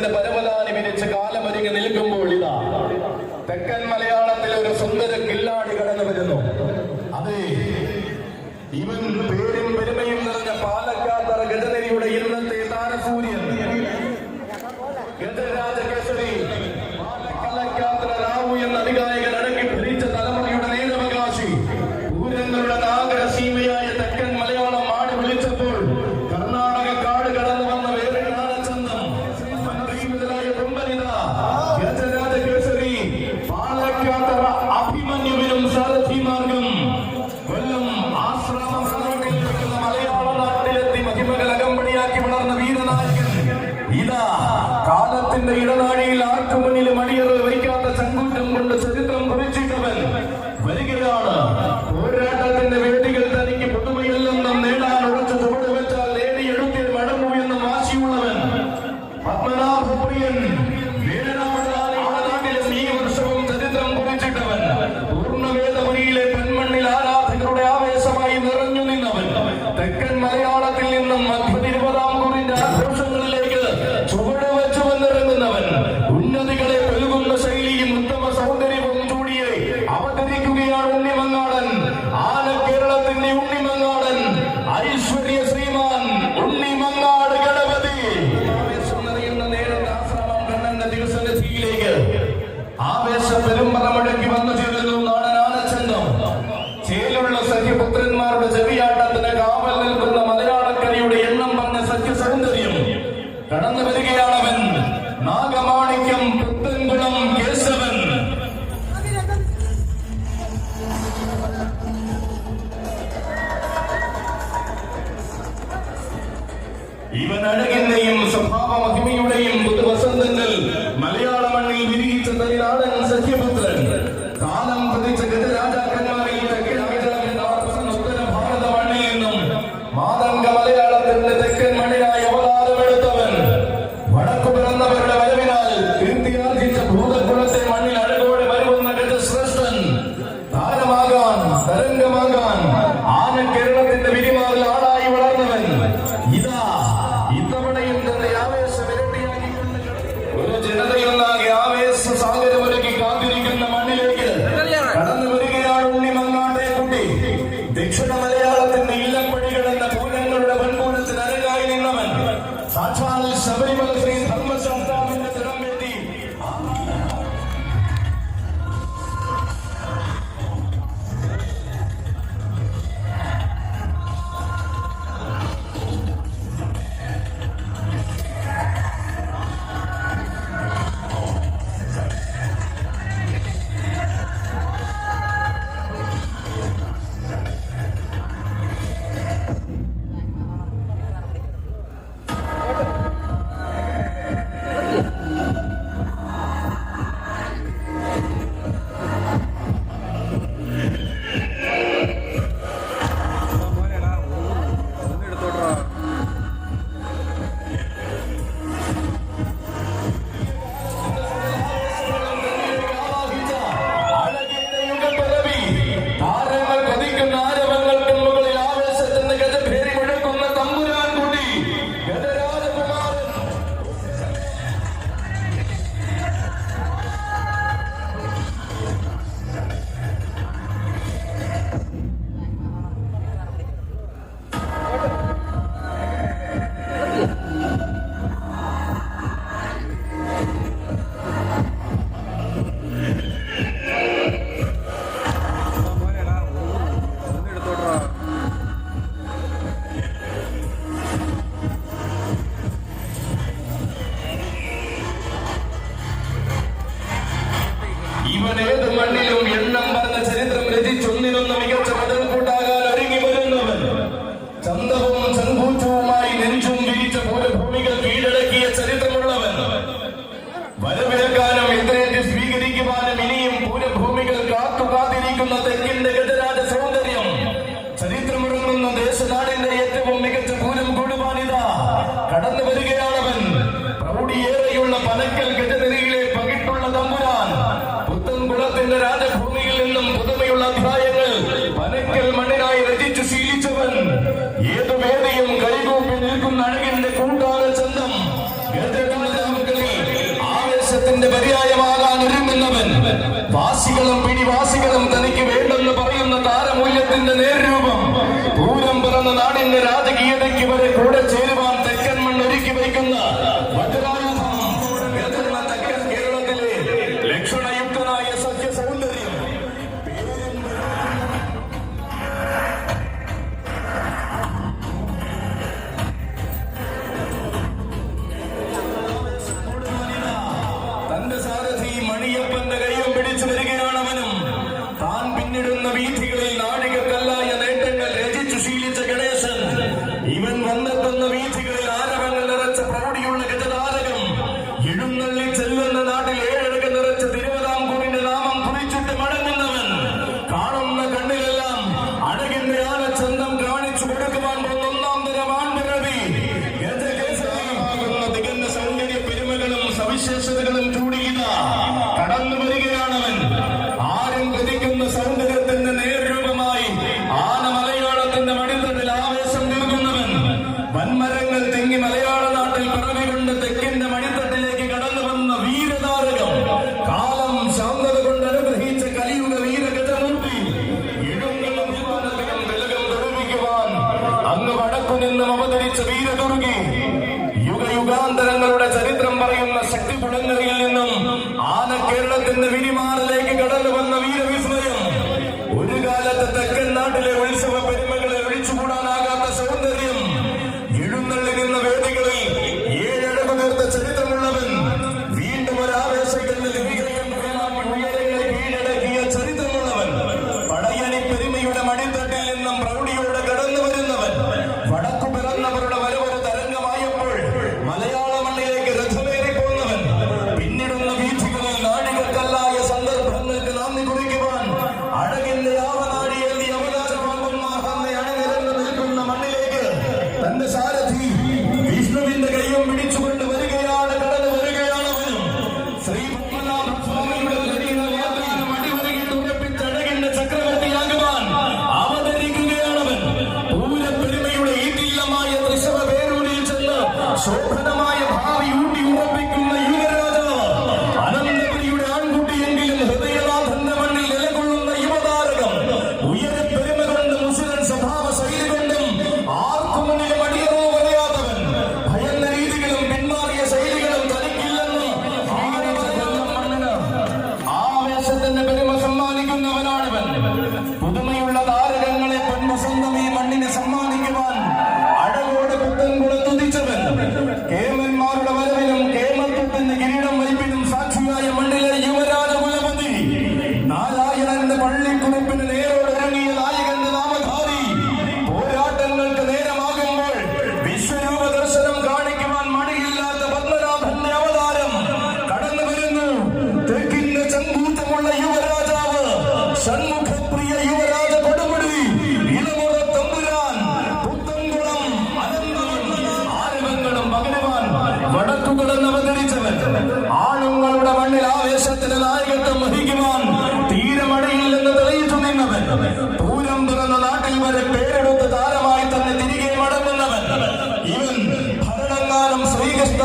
ദൈവത്തിന്റെ പരമദാനം വിരച്ച് കാണും Kerana orang കടന്നു വരികയാണവൻ. നാഗമാണിക്യം പുത്തൻകുളം കേശവൻ. ഇവൻ അഴകിന്റെയും സ്വഭാവ മഹിമയുടെയും പുതുവസ രാജകീയതയ്ക്ക് ഇവരെ കൂടെ ചേരുവാൻ ഇവൻ വന്നെത്തുന്ന വീഴ്ച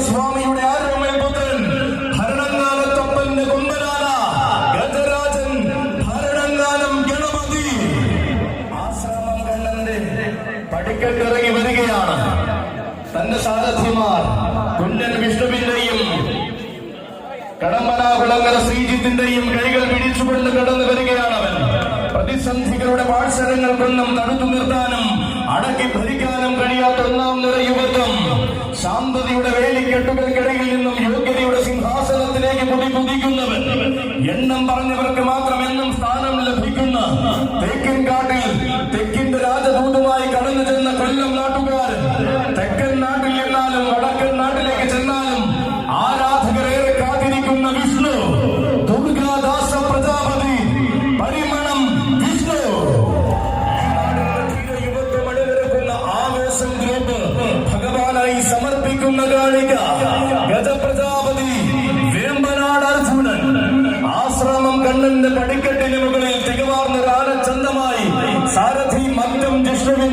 സ്വാമിയുടെ ആരോഗ്യ പുത്രൻ ഭരണങ്ങാനത്തപ്പന്റെ കൊമ്പനാന ഗജരാജൻ ഭരണങ്ങാനം ഗണപതി. ആശ്രമം കണ്ണന്റെ പടിക്കെട്ടിറങ്ങി വരികയാണ്. തന്റെ സാരഥ്യമാർ കുഞ്ഞൻ വിഷ്ണുവിന്റെയും കടമ്പനാകുളങ്ങര ശ്രീജിത്തിന്റെയും കൈകൾ പിടിച്ചുകൊണ്ട് കടന്നു വരികയാണ് അവൻ. പ്രതിസന്ധികളുടെ വാത്സരങ്ങൾക്കൊന്നും തടുത്തു നിർത്താനും അടക്കി ഭരിക്കാനും കഴിയാത്ത ഒന്നാം നിറ പദ്ധതിയുടെ വേലിക്കെട്ടുകൾക്കിടയിൽ നിന്നും യോഗ്യതയുടെ സിംഹാസനത്തിലേക്ക് പൊടി കുതിക്കുന്നവർ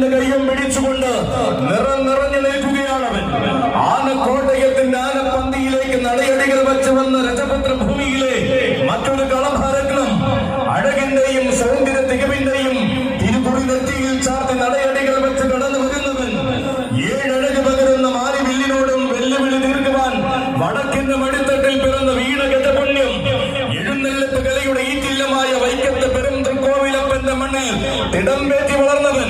ആനയുടെ കയ്യും പിടിച്ചുകൊണ്ട് നിറം നിറഞ്ഞു നിൽക്കുകയാണ് അവൻ. ആനക്കോട്ടയത്തിന്റെ ആനപ്പന്തിയിലേക്ക് നടയടികൾ വെച്ച് വന്ന രജപത്ര ഭൂമിയിലെ മറ്റൊരു കളഭാരക്കണം അഴകിന്റെയും സൗന്ദര്യ തികവിന്റെയും തിരുകുടി നെറ്റിയിൽ ചാർത്തി നടയടികൾ വെച്ച് കടന്നു വരുന്നവൻ. ഏഴഴക് പകരുന്ന മാലിവില്ലിനോടും വെല്ലുവിളി തീർക്കുവാൻ വടക്കിന്റെ മടിത്തട്ടിൽ പിറന്ന വീണ ഗജപുണ്യം എഴുന്നള്ളിപ്പ് കലയുടെ ഈറ്റില്ലമായ വൈക്കത്ത് പെരും തൃക്കോവിലപ്പന്റെ മണ്ണിൽ തിടം പേറ്റി വളർന്നവൻ.